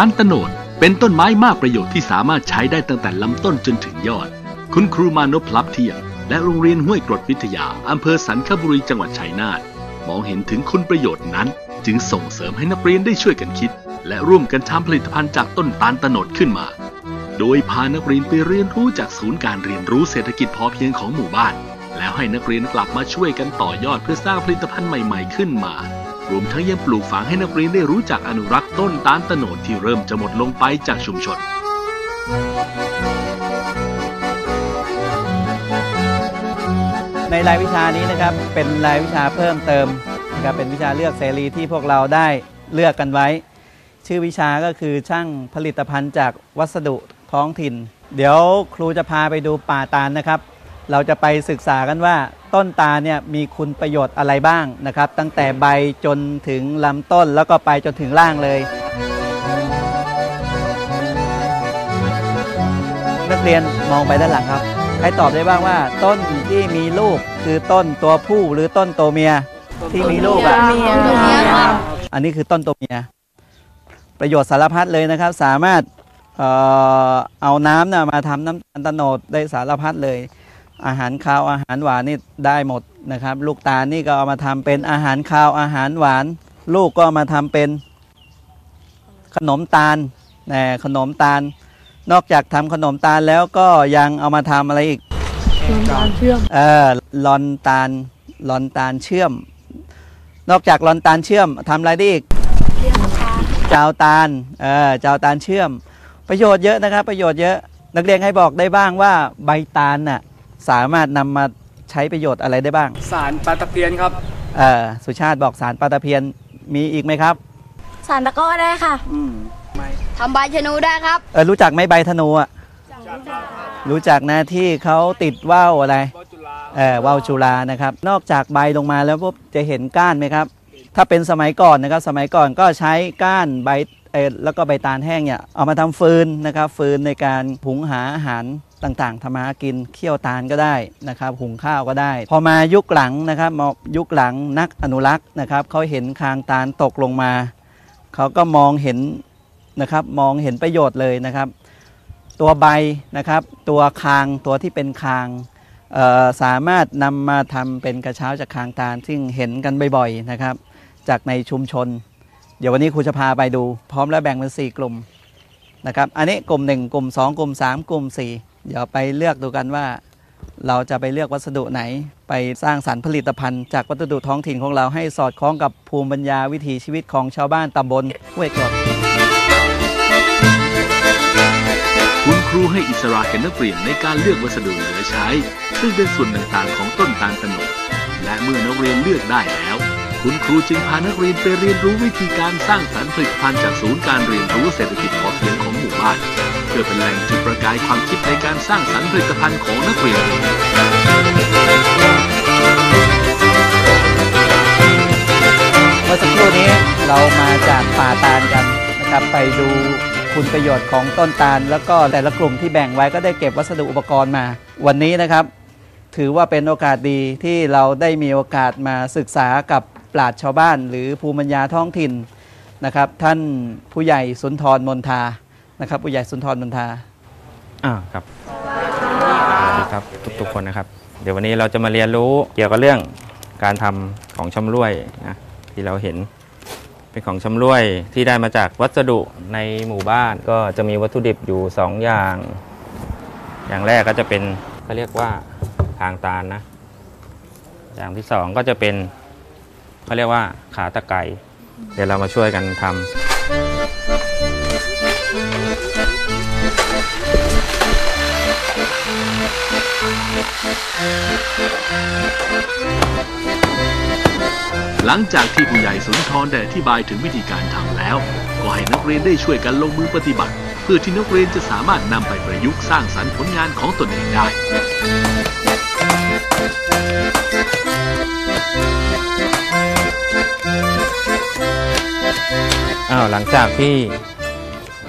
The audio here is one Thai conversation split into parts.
ตาลตโนดเป็นต้นไม้มากประโยชน์ที่สามารถใช้ได้ตั้งแต่ลำต้นจนถึงยอด คุณครูมานพพลับเทียมและโรงเรียนห้วยกรดวิทยาอำเภอสันคบุรีจังหวัดชัยนาทมองเห็นถึงคุณประโยชน์นั้น จึงส่งเสริมให้นักเรียนได้ช่วยกันคิด และร่วมกันทำผลิตภัณฑ์จากต้นตาลตโนดขึ้นมา โดยพานักเรียนไปเรียนรู้จากศูนย์การเรียนรู้เศรษฐกิจพอเพียงของหมู่บ้าน แล้วให้นักเรียนกลับมาช่วยกันต่อยอดเพื่อสร้างผลิตภัณฑ์ใหม่ ๆ ขึ้นมา รวมทั้งยังปลูกฝังให้นักเรียนได้รู้จักอนุรักษ์ต้นตาลตโนดที่เริ่มจะหมดลงไปจากชุมชน ในรายวิชานี้นะครับเป็นรายวิชาเพิ่มเติมนะครับเป็นวิชาเลือกเสรีที่พวกเราได้เลือกกันไว้ ชื่อวิชาก็คือช่างผลิตภัณฑ์จากวัสดุท้องถิ่น เดี๋ยวครูจะพาไปดูป่าตาลนะครับ เราจะไปศึกษากันว่าต้นตาลเนี่ยมีคุณประโยชน์อะไรบ้างนะครับ ตั้งแต่ใบจนถึงลำต้นแล้วก็ไปจนถึงล่างเลย นักเรียนมองไปด้านหลังครับ ใครตอบได้บ้างว่า ต้นที่มีลูกคือต้นตัวผู้หรือต้นตัวเมียที่มีลูกอะตัวเมียครับอันนี้คือต้นตัวเมีย ประโยชน์สารพัดเลยนะครับ สามารถเอ่อเอาน้ำนะมาทำน้ำตาลโตโนดได้สารพัดเลย อาหารคาวอาหารหวานนี่ได้หมดนะครับ ลูกตาลนี่ก็เอามาทำเป็นอาหารคาวอาหารหวาน ลูกก็เอามาทำเป็นขนมตาลนะขนมตาล นอกจากทำขนมตาลแล้วก็ยังเอามาทำอะไรอีกน้ำตาลเชื่อมเออลอนตาลลอนตาลเชื่อม นอกจากลอนตาลเชื่อมทำอะไรได้อีกเจ้าตาลเออเจ้าตาลเชื่อม ประโยชน์เยอะนะครับ ประโยชน์เยอะ นักเรียนให้บอกได้บ้างว่าใบตาลน่ะ สามารถนำมาใช้ประโยชน์อะไรได้บ้าง สารปลาตะเพียนครับเออสุชาติบอกสารปลาตะเพียนมีอีกไหมครับ สารตะกร้อได้ค่ะอืมทำใบชะนูได้ครับเออรู้จักไหมใบธนูอะรู้จักนะที่เขาติดว่าวอะไรเออว่าวจุฬานะครับ นอกจากใบลงมาแล้วปุ๊บจะเห็นก้านไหมครับ ถ้าเป็นสมัยก่อนนะครับ สมัยก่อนก็ใช้ก้านใบเออ แล้วก็ใบตาลแห้งเนี่ยเอามาทำฟืนนะครับฟืนในการหุงหาอาหารต่างๆทำมาหากินเคี่ยวตาลก็ได้นะครับหุงข้าวก็ได้ พอมายุคหลังนะครับมายุคหลังนักอนุรักษ์นะครับเขาเห็นคางตาลตกลงมาเขาก็มองเห็นนะครับมองเห็นประโยชน์เลยนะครับ ตัวใบนะครับ ตัวคางตัวที่เป็นคางสามารถนำมาทำเป็นกระเช้าจากคางตาล ซึ่งเห็นกันบ่อยๆนะครับ จากในชุมชน เดี๋ยววันนี้ครูจะพาไปดู พร้อมแล้วแบ่งเป็น4กลุ่มนะครับ อันนี้กลุ่ม1กลุ่ม2กลุ่ม3กลุ่ม4เดี๋ยวไปเลือกดูกันว่า เราจะไปเลือกวัสดุไหน ไปสร้างสรรค์ผลิตภัณฑ์ จากวัสดุท้องถิ่นของเราให้สอดคล้องกับภูมิปัญญาวิถีชีวิตของชาวบ้านตำบลห้วยกรดคุณครูให้อิสระแก่นักเรียนในการเลือกวัสดุเหลือใช้ ซึ่งเป็นส่วนต่างๆของต้นตาลตะโนดและเมื่อนักเรียนเลือกได้แล้ว คุณครูจึงพานักเรียนไปเรียนรู้วิธีการสร้างสรรค์ผลิตภัณฑ์จากศูนย์การเรียนรู้เศรษฐกิจพอเพียงของหมู่บ้าน เพื่อเป็นแหล่งจุดประกายความคิดในการสร้างสรรค์ผลิตภัณฑ์ของนักเรียนเมื่อสักครู่นี้เรามาจากป่าตาลกันนะครับไปดูคุณประโยชน์ของต้นตาล แล้วก็แต่ละกลุ่มที่แบ่งไว้ก็ได้เก็บวัสดุอุปกรณ์มา วันนี้นะครับ ถือว่าเป็นโอกาสดีที่เราได้มีโอกาสมาศึกษากับ ปราชญ์ชาวบ้าน หรือภูมิปัญญาท้องถิ่นนะครับ ท่านผู้ใหญ่สุนทรมนทานะครับ ผู้ใหญ่สุนทรมนทาอ่าครับสวัสดีครับทุกๆคนนะครับ เดี๋ยววันนี้เราจะมาเรียนรู้เกี่ยวกับเรื่องการทำของชำร่วยนะที่เราเห็นเป็นของชำร่วยที่ได้มาจากวัสดุในหมู่บ้านก็จะมีวัตถุดิบอยู่ 2 อย่าง อย่างแรกก็จะเป็นเขาเรียกว่าทางตาลนะ อย่างที่สองก็จะเป็น เขาเรียกว่าขาตะไคร้เดี๋ยวเรามาช่วยกันทำหลังจากที่ผู้ใหญ่สุนทรได้อธิบายถึงวิธีการทำแล้ว ก็ให้นักเรียนได้ช่วยกันลงมือปฏิบัติ เพื่อที่นักเรียนจะสามารถนำไปประยุกต์สร้างสรรค์ผลงานของตนเองได้าวหลังจากที่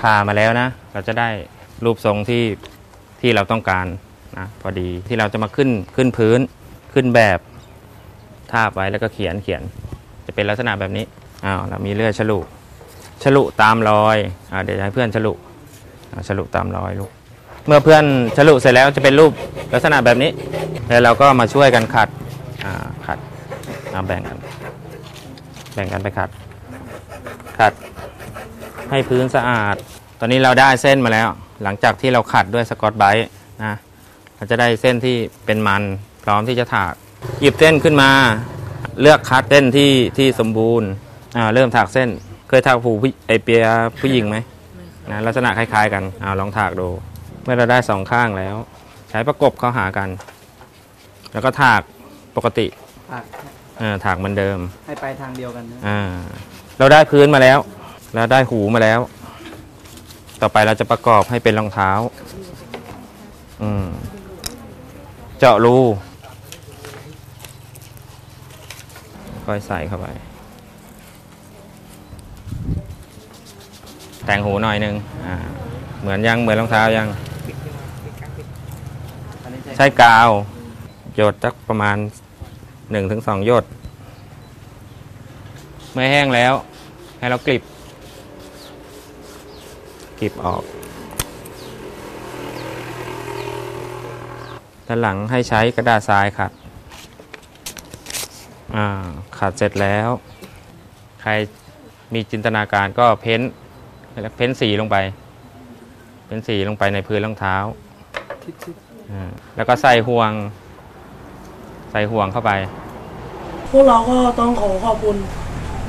ผ่ามาแล้วนะ เราจะได้รูปทรงที่ที่เราต้องการนะพอดีที่เราจะมาขึ้นขึ้นพื้นขึ้นแบบทาบไว้แล้วก็เขียนเขียน จะเป็นลักษณะแบบนี้อ้าวเรามีเลื่อยฉลุฉลุตามรอยอ่าเดี๋ยวให้เพื่อนฉลุฉลุตามรอยลูกเมื่อเพื่อนฉลุเสร็จแล้วจะเป็นรูปลักษณะแบบนี้ แล้วเราก็มาช่วยกันขัดอ่าขัดเอาแบ่งกันแบ่งกันไปขัดขัด ให้พื้นสะอาด ตอนนี้เราได้เส้นมาแล้ว หลังจากที่เราขัดด้วยสกอตไบรท์นะเราจะได้เส้นที่เป็นมันพร้อมที่จะถาก หยิบเส้นขึ้นมา เลือกคัดเส้นที่ที่สมบูรณ์อ่าเริ่มถากเส้น เคยถากผูผู้ไอเปียผู้หญิงไหมนะลักษณะคล้ายๆกันเอาลองถากดู เมื่อเราได้สองข้างแล้ว ใช้ประกบเข้าหากัน แล้วก็ถากปกติอะเออถากเหมือนเดิม ให้ไปทางเดียวกันนะอ่าเราได้พื้นมาแล้ว เราได้หูมาแล้ว ต่อไปเราจะประกอบให้เป็นรองเท้า อืม เจาะรูค่อยใส่เข้าไป แต่งหูหน่อยหนึงอ่าเหมือนยังเหมือนรองเท้ายัง ใช้กาวหยดสักประมาณหนึ่งถึงสองหยด เมื่อแห้งแล้ว ให้เรากลิบ กลิบออก ด้านหลังให้ใช้กระดาษทรายขัดอ่าขัดเสร็จแล้ว ใครมีจินตนาการก็เพ้นท์แล้วเพ้นท์สีลงไป เพ้นท์สีลงไปในพื้นรองเท้าอ่าแล้วก็ใส่ห่วง ใส่ห่วงเข้าไป พวกเราก็ต้องขอขอบคุณ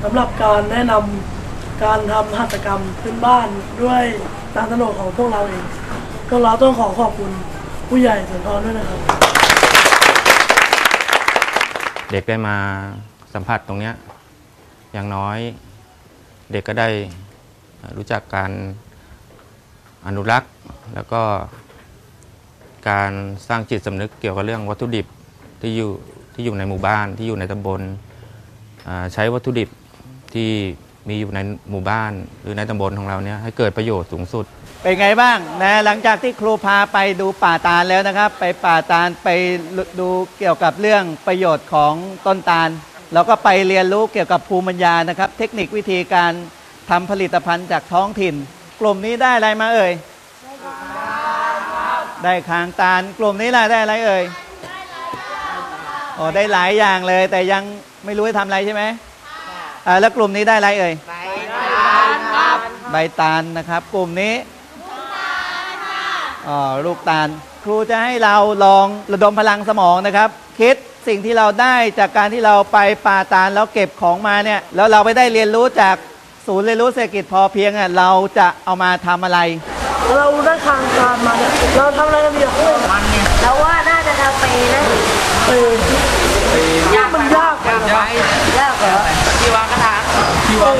สำหรับการแนะนำ การทำหัตถกรรมพื้นบ้านด้วยตามถนนของพวกเราเองก็เราต้องขอขอบคุณผู้ใหญ่สุนทรด้วยนะครับ เด็กได้มาสัมผัสตรงเนี้ยอย่างน้อยเด็กก็ได้รู้จักการอนุรักษ์แล้วก็การสร้างจิตสำนึกเกี่ยวกับเรื่องวัตถุดิบที่อยู่ที่อยู่ในหมู่บ้านที่อยู่ในตำบลใช้วัตถุดิบที่ มีอยู่ในหมู่บ้านหรือในตำบลของเราเนี่ยให้เกิดประโยชน์สูงสุด เป็นไงบ้างนะหลังจากที่ครูพาไปดูป่าตาลแล้วนะครับ ไปป่าตาลไปดูเกี่ยวกับเรื่องประโยชน์ของต้นตาลแล้วก็ไปเรียนรู้เกี่ยวกับภูมิปัญญานะครับ เทคนิควิธีการทำผลิตภัณฑ์จากท้องถิ่น กลุ่มนี้ได้อะไรมาเอ่ยได้คางตาลกลุ่มนี้ล่ะได้อะไรเอ่ยอ๋อได้หลายอย่างเลย แต่ยังไม่รู้จะทำอะไรใช่ไหม อ่าแล้วกลุ่มนี้ได้อะไรเอ่ยใบตาลนะครับ กลุ่มนี้อ๋อลูกตาล ครูจะให้เราลองระดมพลังสมองนะครับ คิดสิ่งที่เราได้จากการที่เราไปป่าตาลแล้วเก็บของมาเนี่ยแล้วเราไปได้เรียนรู้จากศูนย์เรียนรู้เศรษฐกิจพอเพียงอะเราจะเอามาทำอะไร เราได้ทางการมาเนี่ยเราทำอะไรกันเนี่ยแล้วว่าน่าจะทำไปนะเออมันยากไปนะยากเหรอ มัน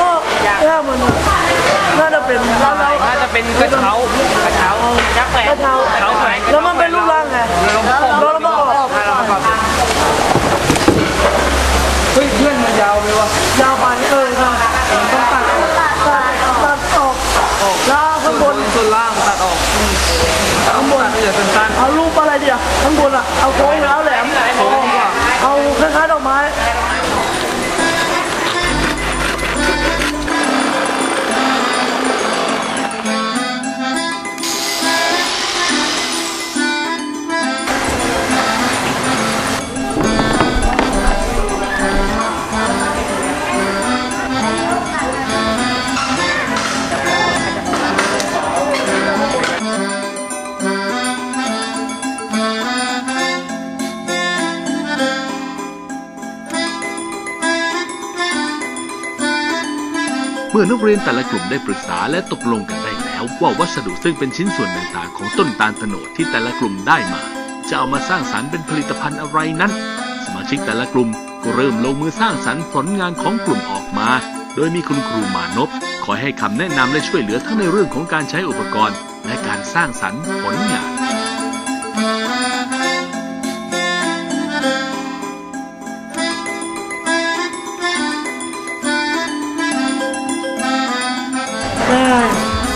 ก็ยากมันน่าจะเป็นเราเราน่าจะเป็นกระเช้ากระเช้ายักษ์แหวนกระเช้าแล้วมันเป็นรูปร่างไงเราประกอบเราประกอบ เมื่อนักเรียนแต่ละกลุ่มได้ปรึกษาและตกลงกันได้แล้วว่าวัสดุซึ่งเป็นชิ้นส่วนต่างๆของต้นตาลโนดที่แต่ละกลุ่มได้มา จะเอามาสร้างสรรค์เป็นผลิตภัณฑ์อะไรนั้น สมาชิกแต่ละกลุ่มก็เริ่มลงมือสร้างสรรค์ผลงานของกลุ่มออกมา โดยมีคุณครูมานพคอยให้คำแนะนำและช่วยเหลือทั้งในเรื่องของการใช้อุปกรณ์ และการสร้างสรรค์ผลงาน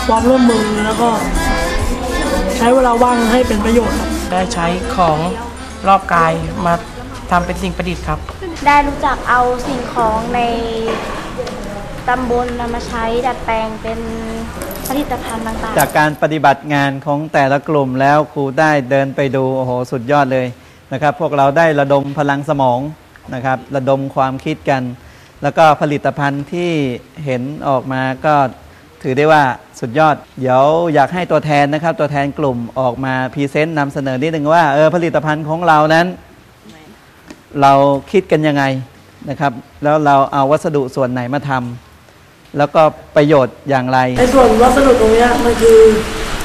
ความร่วมมือแล้วก็ใช้เวลาว่างให้เป็นประโยชน์ครับได้ใช้ของรอบกายมาทำเป็นสิ่งประดิษฐ์ครับ ได้รู้จักเอาสิ่งของในตำบลนำมาใช้ดัดแปลงเป็นผลิตภัณฑ์ต่างๆจากการปฏิบัติงานของแต่ละกลุ่มแล้วครูได้เดินไปดูโอ้โหสุดยอดเลยนะครับ พวกเราได้ระดมพลังสมองนะครับ ระดมความคิดกัน แล้วก็ผลิตภัณฑ์ที่เห็นออกมาก็ ถือได้ว่าสุดยอด เดี๋ยวอยากให้ตัวแทนนะครับ ตัวแทนกลุ่มออกมาพรีเซนต์นำเสนอนิดนึงว่าเออผลิตภัณฑ์ของเรานั้น เราคิดกันยังไงนะครับ แล้วเราเอาวัสดุส่วนไหนมาทำแล้วก็ประโยชน์อย่างไรในส่วนวัสดุตรงเนี้ยมันคือ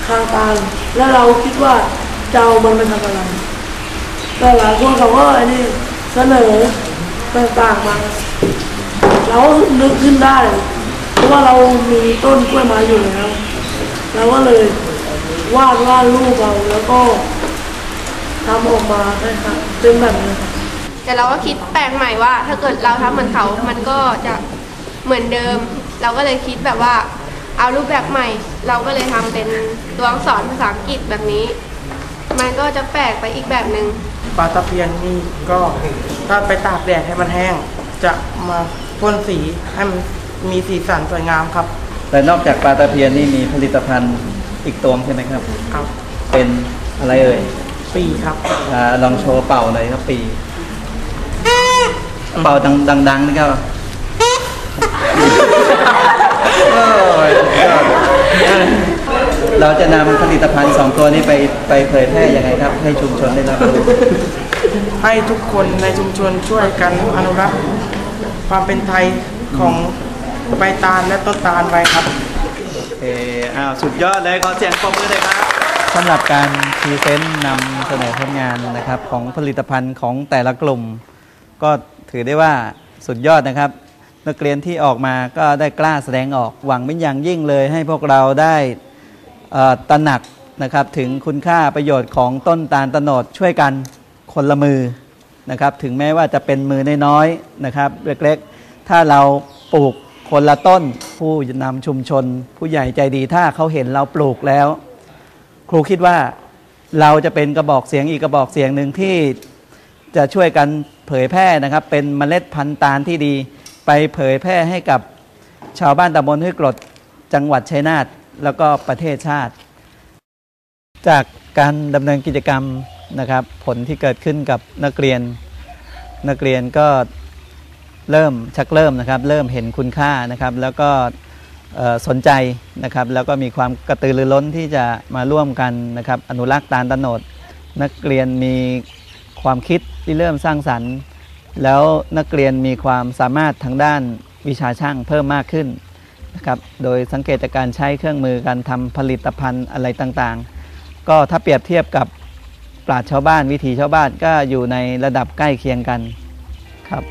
คางตาลและเราคิดว่าจะเอามันไปทำอะไรแต่หลายคนเขาก็ไอ้นี่เสนอต่างๆมาเราก็นึกขึ้นได้เพ ราะว่าเรามีต้นกล้วยไม้อยู่แล้วเราก็เลยวาดวาดรูปเอาแล้วก็ทำออกมาให้ครับเป็นแบบนี้ครับแต่เราก็คิดแปลกใหม่ว่า ถ้าเกิดเราทำเหมือนเขา มันก็จะเหมือนเดิม เราก็เลยคิดแบบว่าเอารูปแบบใหม่ เราก็เลยทำเป็นตัวอักษรภาษาอังกฤษแบบนี้ มันก็จะแปลกไปอีกแบบหนึ่งปลาตะเพียนนี่ก็ถ้าไปตากแดดให้มันแห้ง จะมาพ่นสีให้มัน มีสีสันสวยงามครับ แต่นอกจากปลาตะเพียนนี่มีผลิตภัณฑ์อีกตัวใช่ไหมครับ ครับ เป็นอะไรเอ่ยปีครับอาลองโชว์เป่าหน่อยครับปี เป่าดังดังๆนะครับโอ้ยเราจะนำผลิตภัณฑ์สองตัวนี้ไปไปเผยแพร่ยังไงครับ ให้ชุมชนได้รับรู้ให้ทุกคนในชุมชนช่วยกันอนุรักษ์ความเป็นไทยของ ใบตาลและต้นตาลไว้ครับโอเคอ้าวสุดยอดเลยขอเสียงปรบมือเลยครับสำหรับการพรีเซนต์นำเสนอผลงานนะครับของผลิตภัณฑ์ของแต่ละกลุ่ม ก็ถือได้ว่าสุดยอดนะครับ นักเรียนที่ออกมาก็ได้กล้าแสดงออกหวังเป็นอย่างยิ่งเลย ให้พวกเราได้เอ่อตระหนักนะครับถึงคุณค่าประโยชน์ของต้นตาลตะโนดช่วยกันคนละมือนะครับ ถึงแม้ว่าจะเป็นมือน้อยๆนะครับเล็กๆ ถ้าเราปลูก คนละต้น ผู้นำชุมชน ผู้ใหญ่ใจดีถ้าเขาเห็นเราปลูกแล้ว ครูคิดว่าเราจะเป็นกระบอกเสียงอีกกระบอกเสียงหนึ่งที่จะช่วยกันเผยแพร่นะครับ เป็นเมล็ดพันธุ์ตาลที่ดี ไปเผยแพร่ให้กับชาวบ้านตำบลห้วยกรดจังหวัดชัยนาทแล้วก็ประเทศชาติ จากการดำเนินกิจกรรมนะครับ ผลที่เกิดขึ้นกับนักเรียนนักเรียนก็ เริ่มชักเริ่มนะครับ เริ่มเห็นคุณค่านะครับ แล้วก็สนใจนะครับ แล้วก็มีความกระตือรือร้นที่จะมาร่วมกันนะครับ อนุรักษ์ตาลตโนดนักเรียนมีความคิดที่เริ่มสร้างสรรค์ แล้วนักเรียนมีความสามารถทางด้านวิชาช่างเพิ่มมากขึ้นนะครับ โดยสังเกตจากการใช้เครื่องมือการทำผลิตภัณฑ์อะไรต่างๆ ก็ถ้าเปรียบเทียบกับปราชญ์ชาวบ้านวิถีชาวบ้านก็อยู่ในระดับใกล้เคียงกันครับ